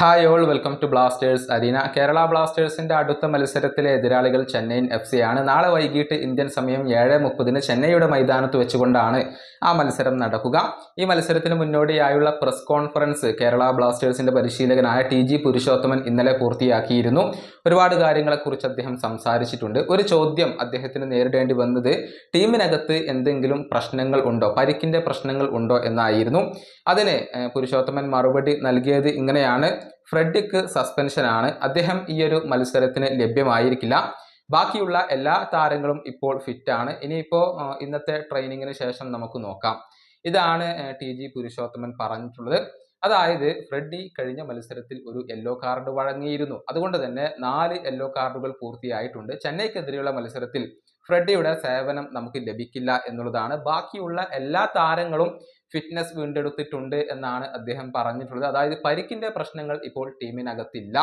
Hi all welcome to Blasters arena Kerala ബ്ലാസ്റ്റേഴ്സിന്റെ അടുത്ത മത്സരത്തിലെ എതിരാളികൾ ചെന്നൈയിൻ എഫ് സി ആണ്. നാളെ വൈകിട്ട് ഇന്ത്യൻ സമയം ഏഴ് മുപ്പതിന് ചെന്നൈയുടെ മൈതാനത്ത് വെച്ചുകൊണ്ടാണ് ആ മത്സരം നടക്കുക. ഈ മത്സരത്തിന് മുന്നോടിയായുള്ള പ്രസ് കോൺഫറൻസ് കേരള ബ്ലാസ്റ്റേഴ്സിന്റെ പരിശീലകനായ ടി ജി പുരുഷോത്തമൻ ഇന്നലെ പൂർത്തിയാക്കിയിരുന്നു. ഒരുപാട് കാര്യങ്ങളെക്കുറിച്ച് അദ്ദേഹം സംസാരിച്ചിട്ടുണ്ട്. ഒരു ചോദ്യം അദ്ദേഹത്തിന് നേരിടേണ്ടി വന്നത് ടീമിനകത്ത് എന്തെങ്കിലും പ്രശ്നങ്ങൾ ഉണ്ടോ? പരിക്കിന്റെ പ്രശ്നങ്ങൾ ഉണ്ടോ എന്നായിരുന്നു. അതിന് പുരുഷോത്തമൻ മറുപടി നൽകിയത് ഇങ്ങനെയാണ്. ഫ്രെഡിക്ക് സസ്പെൻഷനാണ് അദ്ദേഹം ഈ ഒരു മത്സരത്തിന് ലഭ്യമായിരിക്കില്ല. ബാക്കിയുള്ള എല്ലാ താരങ്ങളും ഇപ്പോൾ ഫിറ്റാണ് ഇനിയിപ്പോൾ ഇന്നത്തെ ട്രെയിനിങ്ങിന് ശേഷം നമുക്ക് നോക്കാം. ഇതാണ് ടി ജി പുരുഷോത്തമൻ പറഞ്ഞിട്ടുള്ളത്. അതായത് ഫ്രെഡി കഴിഞ്ഞ മത്സരത്തിൽ ഒരു യെല്ലോ കാർഡ് വഴങ്ങിയിരുന്നു. അതുകൊണ്ട് തന്നെ നാല് യെല്ലോ കാർഡുകൾ പൂർത്തിയായിട്ടുണ്ട്. ചെന്നൈക്കെതിരെയുള്ള മത്സരത്തിൽ ഫ്രെഡിയുടെ സേവനം നമുക്ക് ലഭിക്കില്ല എന്നുള്ളതാണ്. ബാക്കിയുള്ള എല്ലാ താരങ്ങളും ഫിറ്റ്നസ് വീണ്ടെടുത്തിട്ടുണ്ട് എന്നാണ് അദ്ദേഹം പറഞ്ഞിട്ടുള്ളത്. അതായത് പരിക്കിന്റെ പ്രശ്നങ്ങൾ ഇപ്പോൾ ടീമിനകത്തില്ല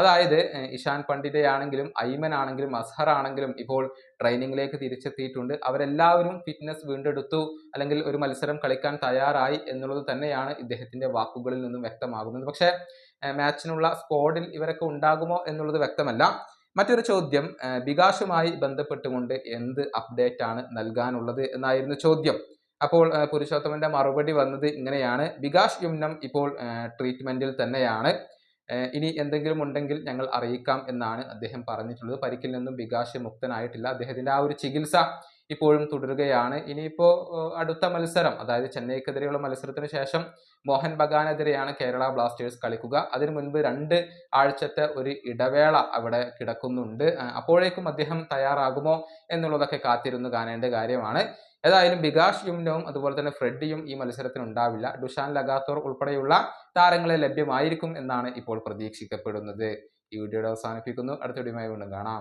അതായത് ഇഷാൻ പണ്ഡിതെ ആണെങ്കിലും ഐമൻ ആണെങ്കിലും അസ്ഹർ ആണെങ്കിലും ഇപ്പോൾ ട്രെയിനിങ്ങിലേക്ക് തിരിച്ചെത്തിയിട്ടുണ്ട്. അവരെല്ലാവരും ഫിറ്റ്നസ് വീണ്ടെടുത്തു അല്ലെങ്കിൽ ഒരു മത്സരം കളിക്കാൻ തയ്യാറായി എന്നുള്ളത് തന്നെയാണ് ഇദ്ദേഹത്തിന്റെ വാക്കുകളിൽ നിന്നും വ്യക്തമാകുന്നത്. പക്ഷേ മാച്ചിനുള്ള സ്ക്വാഡിൽ ഇവരൊക്കെ ഉണ്ടാകുമോ എന്നുള്ളത് വ്യക്തമല്ല. മറ്റൊരു ചോദ്യം ബികാഷുമായി ബന്ധപ്പെട്ടുകൊണ്ട് എന്ത് അപ്ഡേറ്റ് ആണ് നൽകാനുള്ളത് എന്നായിരുന്നു ചോദ്യം. അപ്പോൾ പുരുഷോത്തമന്റെ മറുപടി വന്നത് ഇങ്ങനെയാണ്. ബികാഷ് യുമ്നം ഇപ്പോൾ ട്രീറ്റ്മെന്റിൽ തന്നെയാണ്. ഇനി എന്തെങ്കിലും ഉണ്ടെങ്കിൽ ഞങ്ങൾ അറിയിക്കാം എന്നാണ് അദ്ദേഹം പറഞ്ഞിട്ടുള്ളത്. പരിക്കിൽ നിന്നും വികാശ മുക്തനായിട്ടില്ല. അദ്ദേഹത്തിന്റെ ആ ഒരു ചികിത്സ ഇപ്പോഴും തുടരുകയാണ്. ഇനിയിപ്പോൾ അടുത്ത മത്സരം അതായത് ചെന്നൈക്കെതിരെയുള്ള മത്സരത്തിന് ശേഷം മോഹൻ ബഗാനെതിരെയാണ് കേരള ബ്ലാസ്റ്റേഴ്സ് കളിക്കുക. അതിനു മുൻപ് രണ്ട് ആഴ്ചത്തെ ഒരു ഇടവേള അവിടെ കിടക്കുന്നുണ്ട്. അപ്പോഴേക്കും അദ്ദേഹം തയ്യാറാകുമോ എന്നുള്ളതൊക്കെ കാത്തിരുന്ന് കാണേണ്ട കാര്യമാണ്. ഏതായാലും ബികാഷ് യുംനവും അതുപോലെ തന്നെ ഫ്രെഡിയും ഈ മത്സരത്തിന് ഉണ്ടാവില്ല. ഡുഷാൻ ലഗാത്തോർ ഉൾപ്പെടെയുള്ള താരങ്ങളെ ലഭ്യമായിരിക്കും എന്നാണ് ഇപ്പോൾ പ്രതീക്ഷിക്കപ്പെടുന്നത്. ഈ വീഡിയോയുടെ അവസാനിപ്പിക്കുന്നു. അടുത്ത വീഡിയോയുമായി വീണ്ടും കാണാം.